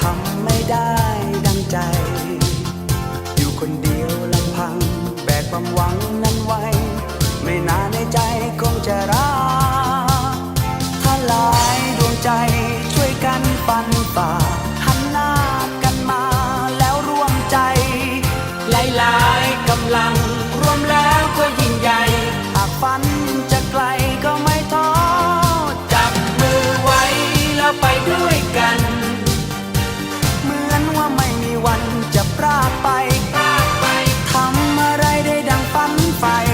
ทำไม่ได้ดังใจ อยู่คนเดียวลำพัง แบกความหวังนั้นไว้ ไม่นานในใจคงจะรักถ้าหลายดวงใจช่วยกันปันป่า fire.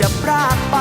จะพรากไป